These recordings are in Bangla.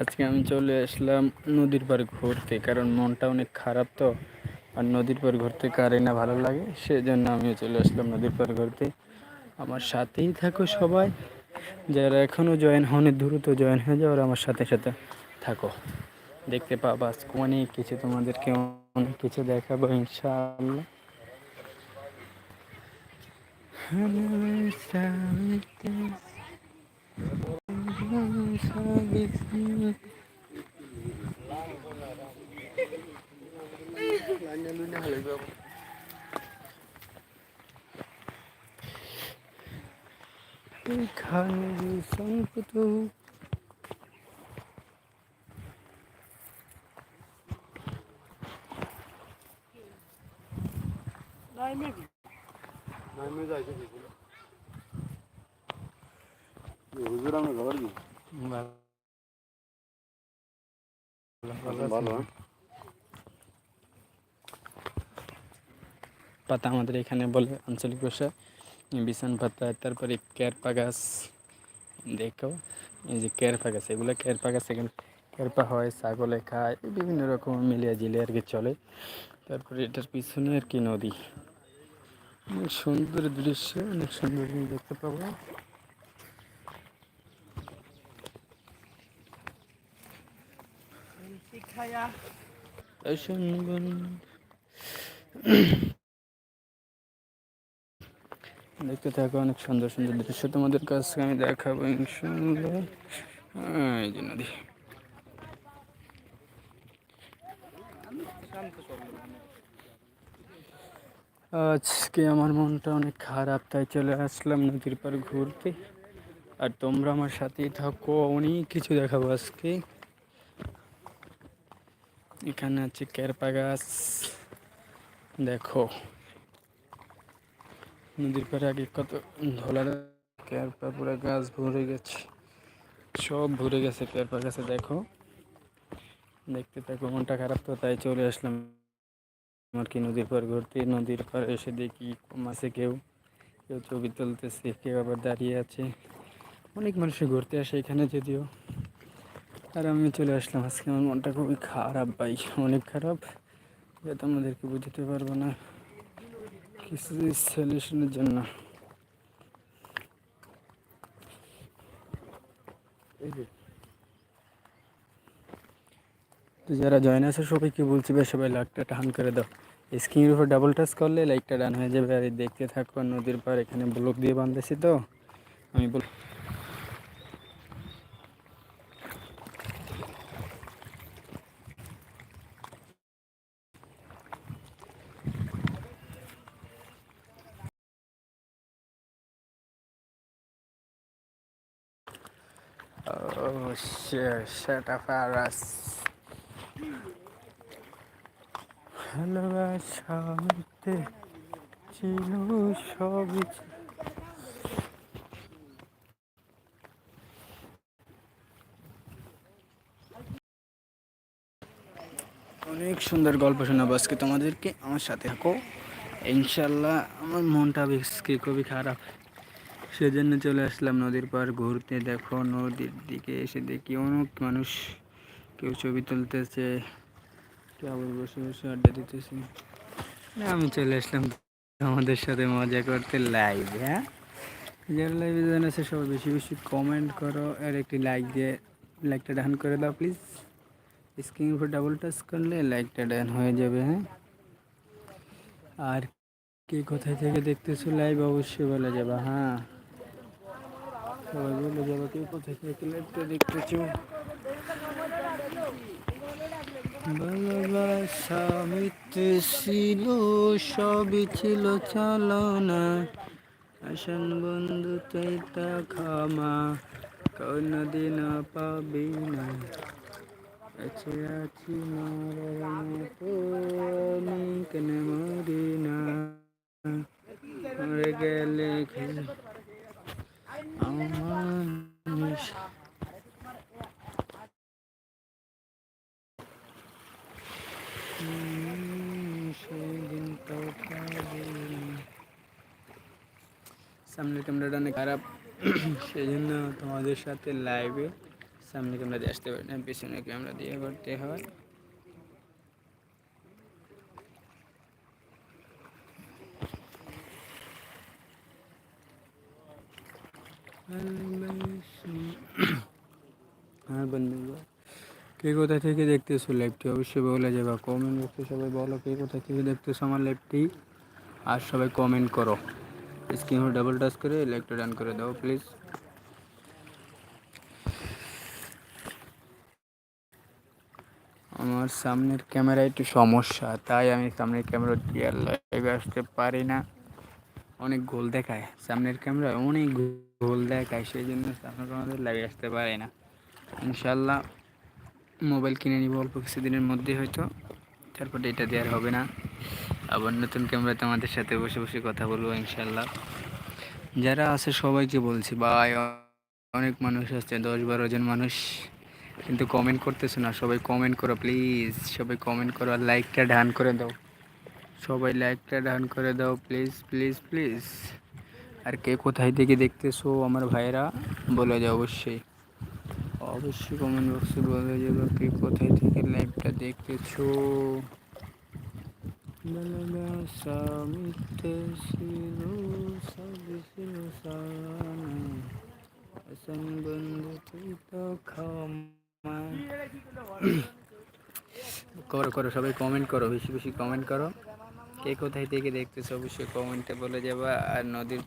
আজকে আমি চলে আসলাম নদীর পাড়ে ঘুরতে, কারণ মনটা অনেক খারাপ তো। আর নদীর পাড়ে ঘুরতে কারে না ভালো লাগে, সেজন্য আমিও চলে আসলাম নদীর পাড়ে ঘুরতে। আমার সাথেই থাকো সবাই, যারা এখনও জয়েন হয়নি দ্রুত জয়েন হয়ে যাও আমার সাথে সাথে থাকো। দেখতে পাবা আজকে অনেক কিছু তোমাদেরকে, অনেক কিছু দেখাবো ইনশাআল্লাহ। এখানে সংকট হুজুর আমরা ঘর হ্যাঁ? পাতা আমাদের এখানে বলে আঞ্চলিক ভাষা বিছান পাতা তারপরে কেরপা গাছ দেখো এই যে কেরপা গাছ এগুলো কেরপা গাছ এখানে কেরপা হয় ছাগলে খায় বিভিন্ন রকম মিলিয়ে জিলিয়ে আর কি চলে। তারপরে এটার পিছনে আর কি নদী। অনেক সুন্দর দৃশ্য অনেক সুন্দর দেখতে পাবো। শুনবেন দেখতে থাকো অনেক সুন্দর সুন্দর দৃশ্য তোমাদের কাছে আমি দেখাবো ইনশাল্লাহ এই যে নদী। আজকে আমার মনটা অনেক খারাপ তাই চলে আসলাম নদীর পার ঘুরতে। আর তোমরা আমার সাথেই থাকো অনেক কিছু দেখাবো আজকে। এখানে আছে কেরপা গাছ। দেখো। নদীর পাড়ে আগে কত ধলা কেরপা পুরো গাছ ভরে গেছে। সব ভরে গেছে কেরপা গাছে, দেখো। দেখতে থাকো, মনটা খারাপ তো, তাই চলে আসলাম। আর কি নদীর পার ঘুরতে? নদীর পার এসে দেখি মাছে কেউ। কেউ ছবি তুলতেছে, কেউ আবার দাঁড়িয়ে আছে। অনেক মানুষই ঘুরতে আসে এখানে যদিও। আর আমি চলে আসলাম। আজকে আমার মনটা খুবই খারাপ ভাই অনেক খারাপ। যা তোমাদেরকে বুঝতে পারব না। কিছু সলিউশনের জন্য। তো যারা জয়েন আছে, সবাইকে বলছি ভাই, সবাই লাইকটা টান করে দাও। স্ক্রিনের উপর ডাবল টাচ করলে লাইকটা ডান হয়ে যাবে। আর দেখতে থাকো, নদীর পার এখানে ব্লক দিয়ে বাঁধতেছি তো। আমি বল Oh shit, shut up, Aras. ভালোবাসা মিথ্যে ছিল ছিল। অনেক সুন্দর গল্প শোনাবো আজকে তোমাদেরকে আমার সাথে থাকো ইনশাল্লাহ আমার মনটা আজকে খুবই খারাপ সেজন্য চলে আসলাম নদীর পার ঘুরতে। দেখো নদীর দিকে এসে দেখি অনেক মানুষ। কেউ ছবি তুলতেছে, কেউ বসে বসে আড্ডা দিতেছে। আমি চলে আসলাম আমাদের সাথে মজা করতে লাইভ হ্যাঁ? যারা লাইভে আছে, সবাই বেশি বেশি কমেন্ট করো আর একটি লাইক দিয়ে লাইকটা ডান করে দাও প্লিজ স্ক্রিনের উপর ডাবল টাচ করলে লাইকটা ডান হয়ে যাবে হ্যাঁ? আর কে কোথায় থেকে দেখতেছো লাইভ অবশ্যই বলে যাবে হ্যাঁ? কে কোথায় থেকে লাইভটা দেখতেছো ভালোবাসা মিথ্যে ছিল সবই ছিল চালনা আসন বন্ধু তাই তা ক্ষমা কোনদিন পাবি না কাছে আছি মরার মরি না মরে গেলে আমার সামনের ক্যামেরাটা অনেক খারাপ। সেই জন্য তোমাদের সাথে লাইভে সামনে ক্যামেরা দিয়ে আসতে পারি না পিছনে ক্যামেরা দিয়ে করতে হয়। হ্যাঁ বন্ধু। কে কোথা থেকে দেখতেছো লাইভটি অবশ্যই বলে যাবে। কমেন্ট বক্সে সবাই বলো কে কোথা থেকে দেখতেছো আমার লাইভটি আর সবাই কমেন্ট করো। স্ক্রিন ডাবল টাচ করে লাইভটা ডান করে দাও প্লিজ আমার সামনের ক্যামেরা একটু সমস্যা, তাই আমি সামনের ক্যামেরা দিয়ে লাইভে আসতে পারি না। অনেক গোল দেখায়। সামনের ক্যামেরা অনেক গোল দেখায় সেই জন্য সামনের আমাদের লাইভে আসতে পারে না। ইনশাল্লাহ মোবাইল কিনে নিব অল্প কিছুদিনের মধ্যে হয়তো। তারপর এটা দেওয়ার হবে না। আবার নতুন ক্যামেরাতে আমাদের সাথে বসে বসে কথা বলব ইনশাল্লাহ যারা আছে সবাইকে বলছি, ভাই, অনেক মানুষ আছে, দশ বারো জন মানুষ। কিন্তু কমেন্ট করতেছে না, সবাই কমেন্ট করো প্লিজ সবাই কমেন্ট করো আর লাইকটা ডান করে দাও। সবাই লাইকটা ডান করে দাও প্লিজ প্লিজ প্লিজ আর কে কোথায় থেকে দেখতেছো আমার ভাইরা বলে যাও অবশ্যই। অবশ্যই কমেন্ট বক্সে বলে যাবে কে কোথায় থেকে লাইভটা দেখতেছো। করো করো, সবাই কমেন্ট করো, বেশি বেশি কমেন্ট করো। কে কোথায় থেকে দেখতেছো অবশ্যই কমেন্টে বলে যাবা। আর নদীর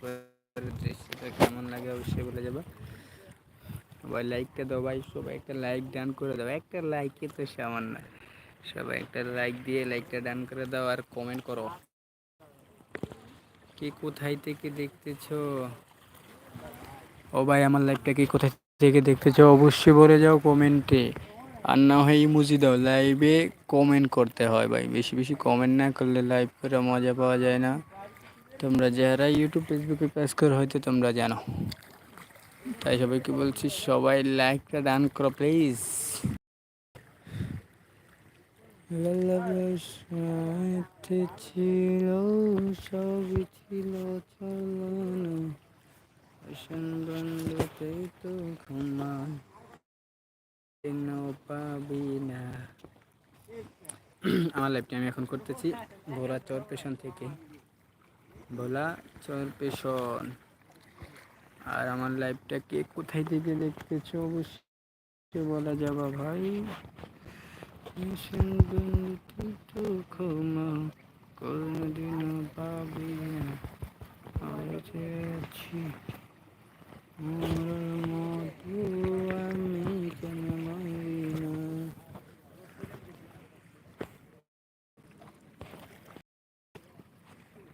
দৃশ্যটা কেমন লাগে অবশ্যই বলে যাবা। সবাই লাইকটা দাও ভাই, সবাই একটা লাইক ডান করে দাও। একটা লাইকে তো সামান্য। সবাই একটা লাইক দিয়ে লাইকটা ডান করে দাও আর কমেন্ট করো। কে কোথায় থেকে দেখতেছো? ও ভাই, আমার লাইভটা কি কোথায় থেকে দেখতেছো? অবশ্যই বলে যাও কমেন্টে আর না হয় ইমুজি দাও লাইভে কমেন্ট করতে হয় ভাই। বেশি বেশি কমেন্ট না করলে লাইভ করে মজা পাওয়া যায় না। তোমরা যারা ইউটিউব ফেসবুকে পেজ করো, হয়তো তোমরা জানো। তাই সবাইকে বলছি, সবাই লাইকটা দান করো প্লিজ ছিল, সবই ছিল চলনা বন্ধুতেই তো আমার লাইফটি আমি এখন করতেছি। ভোলা চর পেশন থেকে। ভোলা চর পেশন আর আমার লাইফটা কে কোথায় থেকে দেখতেছো? অবশ্যই বলা যাবা ভাই। তো ক্ষমা কোনদিন পাবি না আছি মতো আমি কেন মারি না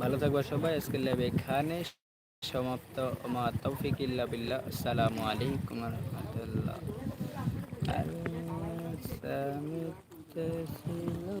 ভালো থাকবা সবাই আজকে ল্যাব এখানে সমাপ্ত মা তৌফিক ইল্লা বিল্লাহ আসসালামু আলাইকুম রহমতুল্লাহ